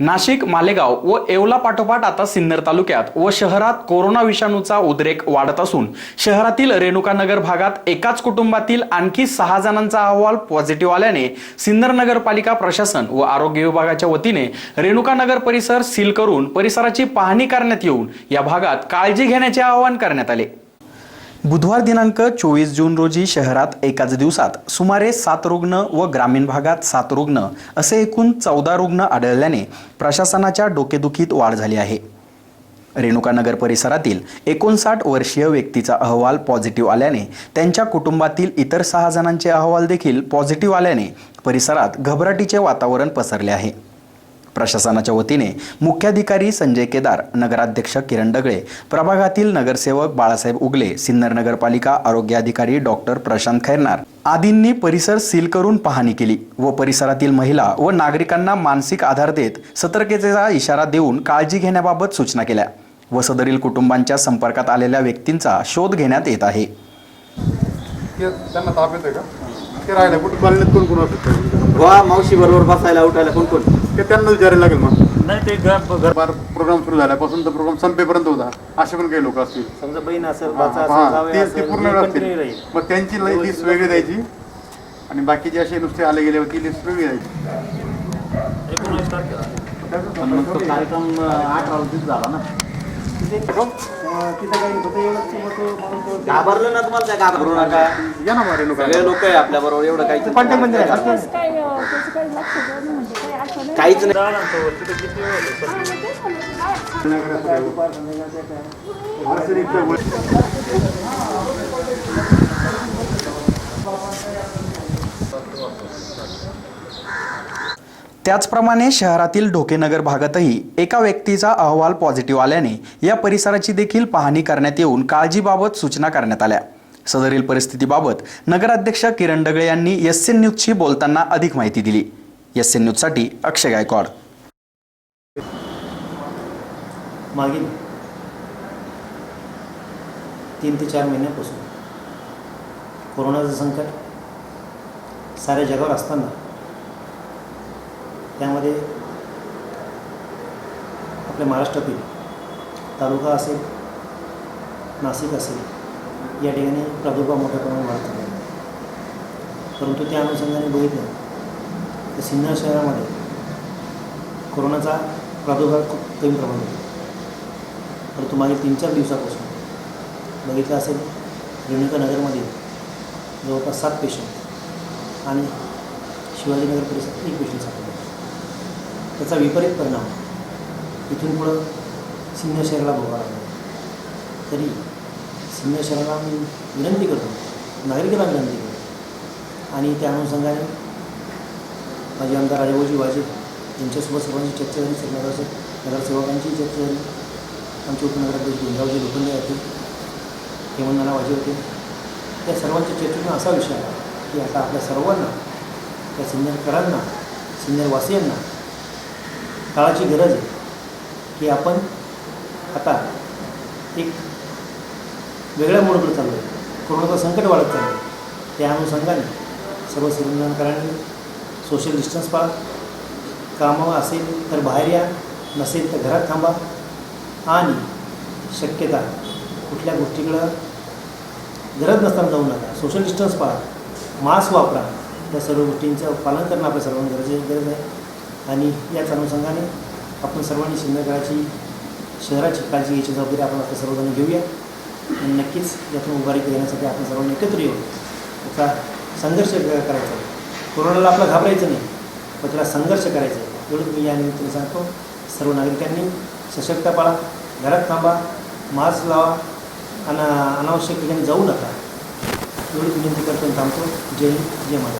नाशिक मालेगाव व येवला पाठोपाठ आता सिन्नर तालुक्यात व शहरात कोरोना विषाणूचा उद्रेक वाढत असून शहरातील रेणुकानगर भागात एकाच कुटुंबातील आणखी सहा जणांचा अहवाल पॉझिटिव्ह आल्याने सिन्नर नगरपालिका प्रशासन व आरोग्य विभागाच्या वतीने रेणुकानगर परिसर सील करून परिसराची पाहणी करण्यात येऊन या भागात काळजी घेण्याचे आवाहन करण्यात आले. बुधवार दिनांक चोवीस जून रोजी शहरात एकाच दिवसात सुमारे सात रुग्ण व ग्रामीण भागात सात रुग्ण असे एकूण चौदा रुग्ण आढळल्याने प्रशासनाच्या डोकेदुखीत वाढ झाली आहे. रेणुकानगर परिसरातील एकोणसाठ वर्षीय व्यक्तीचा अहवाल पॉझिटिव्ह आल्याने त्यांच्या कुटुंबातील इतर सहा जणांचे अहवाल देखील पॉझिटिव्ह आल्याने परिसरात घबराटीचे वातावरण पसरले आहे. प्रशासनाच्या वतीने मुख्याधिकारी संजय केदार नगराध्यक्ष किरण डगळे प्रभागातील नगरसेवक बाळासाहेब उगले सिन्नर नगरपालिका आरोग्य अधिकारी डॉक्टर प्रशांत खैरनार. आदींनी परिसर सील करून पाहणी केली व परिसरातील महिला व नागरिकांना मानसिक आधार देत सतर्कतेचा इशारा देऊन काळजी घेण्याबाबत सूचना केल्या व सदरील कुटुंबांच्या संपर्कात आलेल्या व्यक्तींचा शोध घेण्यात येत आहे. ते त्यांना ताप येतोय का ते राहिले कुठं कॉलनीत कोण कोण असतं वा मावशी बरोबर बसायला उठायला कोण कोण? ते त्यांना विचारायला लागेल मग. नाही ते घर घर बार प्रोग्राम सुरू झाल्यापासून तर प्रोग्राम संपेपर्यंत होता. असे पण काही लोक असतील. समजा बहीण असेल हा, जावई ते ते असेल, पूर्ण वेळ. मग त्यांची लई लिस्ट वेगळी द्यायची. आणि बाकीचे असे नुसते आले गेले होती लिस्ट वेगळी द्यायची. एकोणीस तारखेला. पण मग तो कार्यक्रम आठ रोजीच झाला ना. तिथे अं, तिथं काही होतं एवढंच की मग तो माणूस तो- घाबरलं ना तुम्हाला काय घाबरू नका. या ना मारे लोक सगळे लोक आहे आपल्या बरोबर एवढं काही पांडे मंदिर आहे. त्याचं काही अं, त्याचं काही लक्ष देणं म्हणजे काही असं नाही. काहीच नाही. त्याचप्रमाणे शहरातील ढोकेनगर भागातही एका व्यक्तीचा अहवाल पॉझिटिव्ह आल्याने या परिसराची देखील पाहणी करण्यात येऊन काळजीबाबत सूचना करण्यात आल्या. सदरील परिस्थितीबाबत नगराध्यक्ष किरण डगळे यांनी एस एन न्यूजशी बोलताना अधिक माहिती दिली. एस एन न्यूजसाठी अक्षय गायकवाड. मागील तीन ते चार महिन्यापासून कोरोनाचं संकट साऱ्या जगावर असताना त्यामध्ये आपल्या महाराष्ट्रातील तालुका असेल नाशिक असेल या ठिकाणी प्रादुर्भाव मोठ्या प्रमाणात वाढत आहे. परंतु त्या अनुषंगाने बघितलं तर सिन्नर शहरामध्ये कोरोनाचा प्रादुर्भाव खूप कमी प्रमाणात होतो. परंतु मागील तीन चार दिवसापासून बघितलं असेल रेणुका नगरमध्ये जवळपास सात पेशंट आणि शिवाजीनगर परिसरात एक पेशंट सापडला. त्याचा विपरीत परिणाम. इथून पुढं सिंहशहराला शहराला भोगावा लागला. तरी सिंहशहराला शहराला मी विनंती करतो नागरिकांना विनंती करतो. आणि त्या अनुषंगाने माझे आमदार राजाभाऊजी वाजे यांच्यासोबत सर्वांची चर्चा झाली. सर्व नगरसे नगरसेवकांची चर्चा झाली. आमचे उपनगराध्यक्ष गुंजावजी लोखंडे होते हेमंतनाना वाजे होते. त्या सर्वांच्या चर्चेतून असा विषय आला की आता आपल्या सर्वांना त्या सिन्नरकरांना सिन्नरवासियांना काळाची गरज आहे की आपण आता एक वेगळ्या मोडकडे चाललो आहे. कोरोनाचं संकट वाढत चाललं आहे. त्या अनुषंगाने सर्व सिन्नरकरांनी सोशल डिस्टन्स पाळा. कामं असेल तर बाहेर या नसेल तर घरात थांबा. आणि शक्यता कुठल्या गोष्टीकडं गरज नसताना जाऊ नका. सोशल डिस्टन्स पाळा. मास्क वापरा. या सर्व गोष्टींचं पालन करणं आपल्या सर्वांना गरजे गरज आहे. आणि याच अनुषंगाने आपण सर्वांनी सिन्नरगडाची शहराची काळजी घ्यायची जबाबदारी आपण आता सर्वजण घेऊया. आणि नक्कीच यातून उभारी घेण्यासाठी आपण सर्वांनी एकत्र येऊ. त्याचा संघर्ष करायचा. कोरोनाला आपला घाबरायचं नाही पण त्याला संघर्ष करायचा आहे. एवढंच मी या निमित्ताने सांगतो. सर्व नागरिकांनी सशक्त पाळा घरात थांबा मास्क लावा आणि अनावश्यक ठिकाणी जाऊ नका. एवढी विनंती करतो थांबतो. जय हिंद जय महाराज